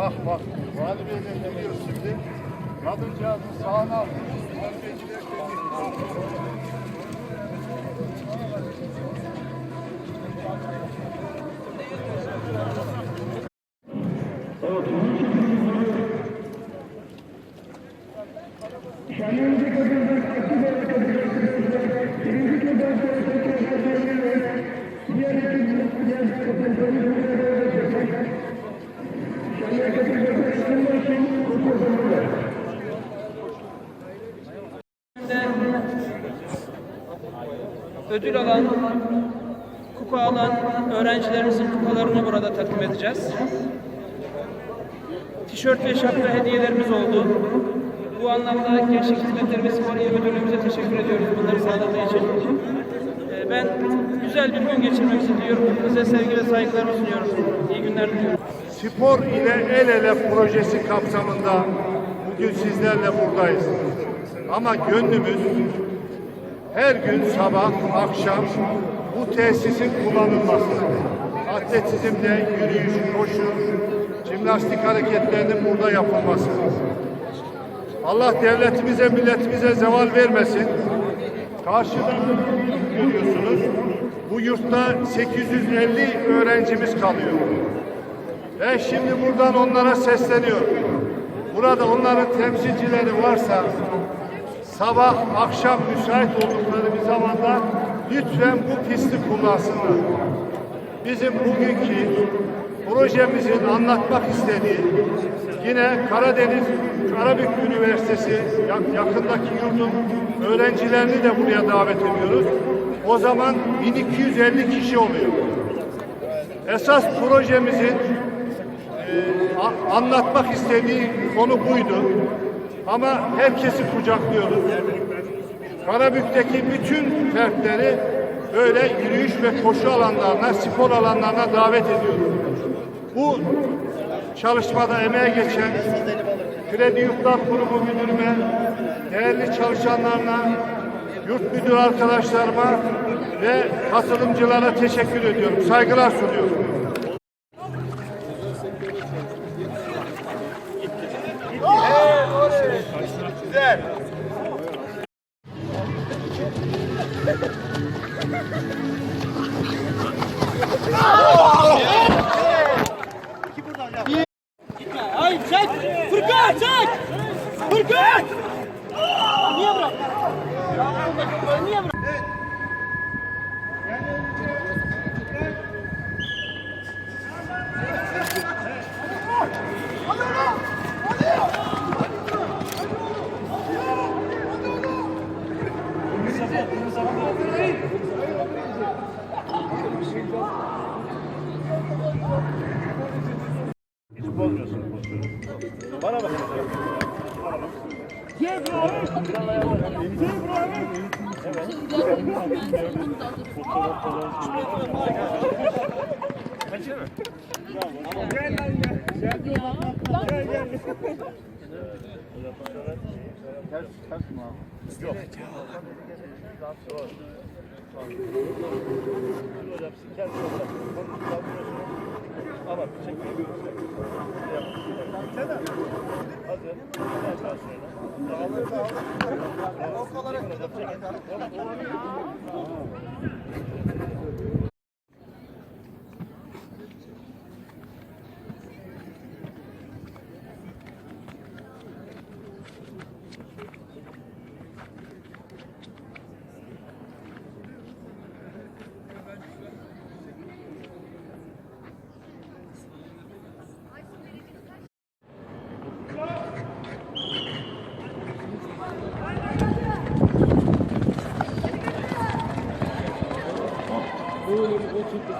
Bak bak. Vali Bey de geliyor şimdi. Kadıncağızın sağına almış. Vali Bey giderken ödül alan, kupa alan öğrencilerimizin kupalarını burada takdim edeceğiz. Tişört ve şapka hediyelerimiz oldu. Bu anlamda Gençlik Hizmetleri ve Spor İl Müdürlüğümüze teşekkür ediyoruz bunları sağladığı için. Ee, Ben güzel bir gün geçirmek istiyorum. Size sevgi ve saygılarımı sunuyorum. İyi günler diliyorum. Spor ile El Ele projesi kapsamında bugün sizlerle buradayız. Ama gönlümüz her gün sabah, akşam bu tesisin kullanılması. Atletizmde yürüyüş, koşu, jimnastik hareketlerinin burada yapılması. Allah devletimize, milletimize zeval vermesin. Karşıda görüyorsunuz. Bu yurtta 850 öğrencimiz kalıyor. Ben şimdi buradan onlara sesleniyorum. Burada onların temsilcileri varsa sabah akşam müsait oldukları bir zamanda lütfen bu pisti kullansınlar. Bizim bugünkü projemizin anlatmak istediği yine Karadeniz Karabük Üniversitesi yak- yakındaki yurdun öğrencilerini de buraya davet ediyoruz. O zaman 1250 kişi oluyor. Esas projemizin anlatmak istediği konu buydu. Ama herkesi kucaklıyoruz. Karabük'teki bütün fertleri böyle yürüyüş ve koşu alanlarına, spor alanlarına davet ediyoruz. Bu çalışmada emeğe geçen Kredi Yurtlar Kurumu müdürüme, değerli çalışanlarına, yurt müdür arkadaşlarıma ve katılımcılara teşekkür ediyorum. Saygılar sunuyorum. Hayır çek! Furkan çek! Furkan! Niye bırak? Niye bırak? Bozmuyorsun pozisyonu. Bana bakın. Hocam siz kendi Ama çekmeyi görürsek. Sen de. Hazır. Ondan sonra. O kadar Böyle bir o dijiste?